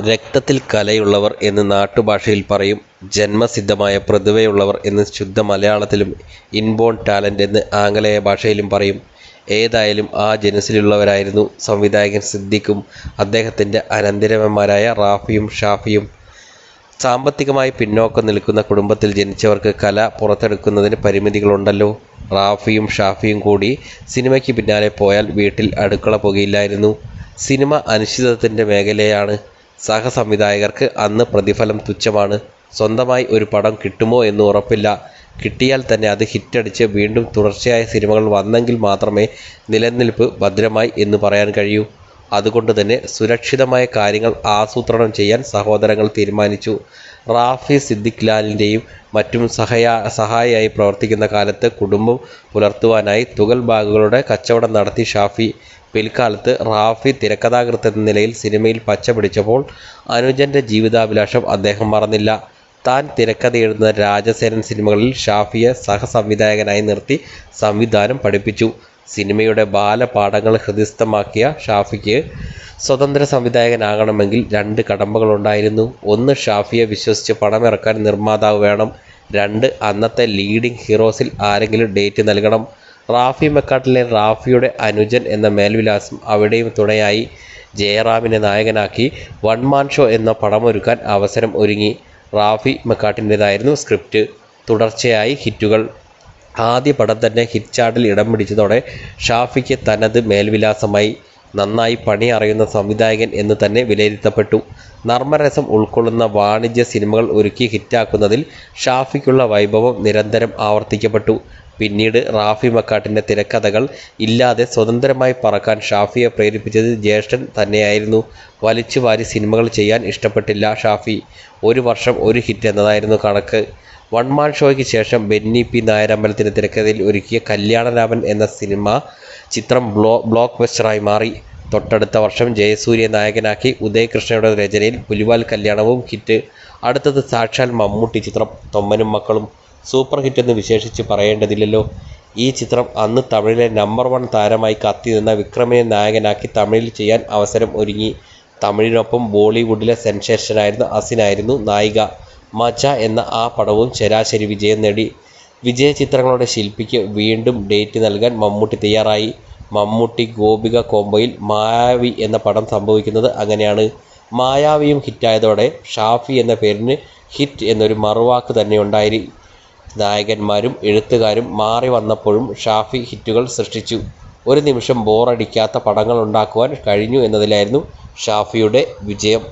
രക്തത്തിൽ കലയുള്ളവർ എന്ന് നാട്ടുഭാഷയിൽ പറയും. ജന്മസിദ്ധമായ പ്രതിഭയുള്ളവർ എന്ന് ശുദ്ധ മലയാളത്തിലും ഇൻബോൺ ടാലന്റ് എന്ന് ആംഗലേയ ഭാഷയിലും പറയും. ഏതായാലും ആ ജനസിലുള്ളവരായിരുന്നു സംവിധായകൻ സിദ്ദിഖും അദ്ദേഹത്തിന്റെ അനന്തരവന്മാരായ റാഫിയും ഷാഫിയും. സാമ്പത്തികമായി പിന്നോക്കം നിൽക്കുന്ന കുടുംബത്തിൽ ജനിച്ചവർക്ക് കല പുറത്തെടുക്കുന്നതിന് പരിമിതികളുണ്ടല്ലോ. റാഫിയും ഷാഫിയും കൂടി സിനിമയ്ക്ക് പിന്നാലെ പോയാൽ വീട്ടിൽ അടുക്കള പുകയില്ലായിരുന്നു. സിനിമ അനിശ്ചിതത്വത്തിന്റെ മേഖലയാണ്. സഹസംവിധായകർക്ക് അന്ന് പ്രതിഫലം തുച്ഛമാണ്. സ്വന്തമായി ഒരു പടം കിട്ടുമോ എന്ന് ഉറപ്പില്ല. കിട്ടിയാൽ തന്നെ അത് ഹിറ്റടിച്ച് വീണ്ടും തുടർച്ചയായ സിനിമകൾ വന്നെങ്കിൽ മാത്രമേ നിലനിൽപ്പ് ഭദ്രമായി എന്ന് പറയാൻ കഴിയൂ. അതുകൊണ്ടുതന്നെ സുരക്ഷിതമായ കാര്യങ്ങൾ ആസൂത്രണം ചെയ്യാൻ സഹോദരങ്ങൾ തീരുമാനിച്ചു. റാഫി സിദ്ദിഖ് ലാലിന്റെയും മറ്റും സഹയാ സഹായിയായി പ്രവർത്തിക്കുന്ന കാലത്ത് കുടുംബം പുലർത്തുവാനായി തുകൽ ബാഗുകളുടെ കച്ചവടം നടത്തി ഷാഫി. പിൽക്കാലത്ത് റാഫി തിരക്കഥാകൃത്ത് എന്ന നിലയിൽ സിനിമയിൽ പച്ച പിടിച്ചപ്പോൾ അനുജന്റെ ജീവിതാഭിലാഷം അദ്ദേഹം മറന്നില്ല. താൻ തിരക്കഥ എഴുതുന്ന രാജസേനൻ സിനിമകളിൽ ഷാഫിയെ സഹസംവിധായകനായി നിർത്തി സംവിധാനം പഠിപ്പിച്ചു. സിനിമയുടെ ബാലപാഠങ്ങൾ ഹൃദയസ്ഥമാക്കിയ ഷാഫിക്ക് സ്വതന്ത്ര സംവിധായകനാകണമെങ്കിൽ രണ്ട് കടമ്പകളുണ്ടായിരുന്നു. ഒന്ന് ഷാഫിയെ വിശ്വസിച്ച് പണമിറക്കാൻ നിർമ്മാതാവ് വേണം. രണ്ട് അന്നത്തെ ലീഡിംഗ് ഹീറോസിൽ ആരെങ്കിലും ഡേറ്റ് നൽകണം. റാഫി മെക്കാട്ടിലെ റാഫിയുടെ അനുജൻ എന്ന മേൽവിലാസം അവിടെയും തുണയായി. ജയറാമിനെ നായകനാക്കി വൺ മാൻ ഷോ എന്ന പടമൊരുക്കാൻ അവസരം ഒരുങ്ങി. റാഫി മെക്കാട്ടിന്റെതായിരുന്നു സ്ക്രിപ്റ്റ്. തുടർച്ചയായി ഹിറ്റുകൾ. ആദ്യ പടം തന്നെ ഹിറ്റ് ചാർട്ടിൽ ഇടം പിടിച്ചതോടെ ഷാഫിക്ക് തനത് മേൽവിലാസമായി. നന്നായി പണി അറിയുന്ന സംവിധായകൻ എന്ന് തന്നെ വിലയിരുത്തപ്പെട്ടു. നർമ്മരസം ഉൾക്കൊള്ളുന്ന വാണിജ്യ സിനിമകൾ ഒരുക്കി ഹിറ്റാക്കുന്നതിൽ ഷാഫിക്കുള്ള വൈഭവം നിരന്തരം ആവർത്തിക്കപ്പെട്ടു. പിന്നീട് റാഫി മക്കാട്ടിന്റെ തിരക്കഥകൾ ഇല്ലാതെ സ്വതന്ത്രമായി പറക്കാൻ ഷാഫിയെ പ്രേരിപ്പിച്ചത് ജ്യേഷ്ഠൻ തന്നെയായിരുന്നു. വലിച്ചുവാരി സിനിമകൾ ചെയ്യാൻ ഇഷ്ടപ്പെട്ടില്ല ഷാഫി. ഒരു വർഷം ഒരു ഹിറ്റ് എന്നതായിരുന്നു കണക്ക്. വൺ മാൻ ഷോയ്ക്ക് ശേഷം ബെന്നി പി നായരമ്പലത്തിന് തിരക്കഥയിൽ ഒരുക്കിയ കല്യാണരാമൻ എന്ന സിനിമ ചിത്രം ബ്ലോ ബ്ലോക്ക് ബസ്റ്ററായി മാറി. തൊട്ടടുത്ത വർഷം ജയസൂര്യ നായകനാക്കി ഉദയകൃഷ്ണയുടെ രചനയിൽ പുലിവാൽ കല്യാണവും ഹിറ്റ്. അടുത്തത് സാക്ഷാൽ മമ്മൂട്ടി ചിത്രം തൊമ്മനും മക്കളും. സൂപ്പർ ഹിറ്റ് എന്ന് വിശേഷിച്ച് പറയേണ്ടതില്ലല്ലോ. ഈ ചിത്രം അന്ന് തമിഴിലെ നമ്പർ വൺ താരമായി കത്തി നിന്ന വിക്രമിനെ നായകനാക്കി തമിഴിൽ ചെയ്യാൻ അവസരം ഒരുങ്ങി. തമിഴിനൊപ്പം ബോളിവുഡിലെ സെൻസേഷനായിരുന്ന അസിനായിരുന്നു നായിക. മജ എന്ന ആ പടവും ശരാശരി വിജയം നേടി. വിജയ ചിത്രങ്ങളുടെ ശില്പിക്ക് വീണ്ടും ഡേറ്റ് നൽകാൻ മമ്മൂട്ടി തയ്യാറായി. മമ്മൂട്ടി ഗോപിക കോംബോയിൽ മായാവി എന്ന പടം സംഭവിക്കുന്നത് അങ്ങനെയാണ്. മായാവിയും ഹിറ്റായതോടെ ഷാഫി എന്ന പേരിന് ഹിറ്റ് എന്നൊരു മറുവാക്ക് തന്നെ ഉണ്ടായി നായകന്മാരും എഴുത്തുകാരും മാറി വന്നപ്പോഴും ഷാഫി ഹിറ്റുകൾ സൃഷ്ടിച്ചു. ഒരു നിമിഷം ബോറടിക്കാത്ത പടങ്ങൾ ഉണ്ടാക്കുവാൻ കഴിഞ്ഞു എന്നതിലായിരുന്നു ഷാഫിയുടെ വിജയം.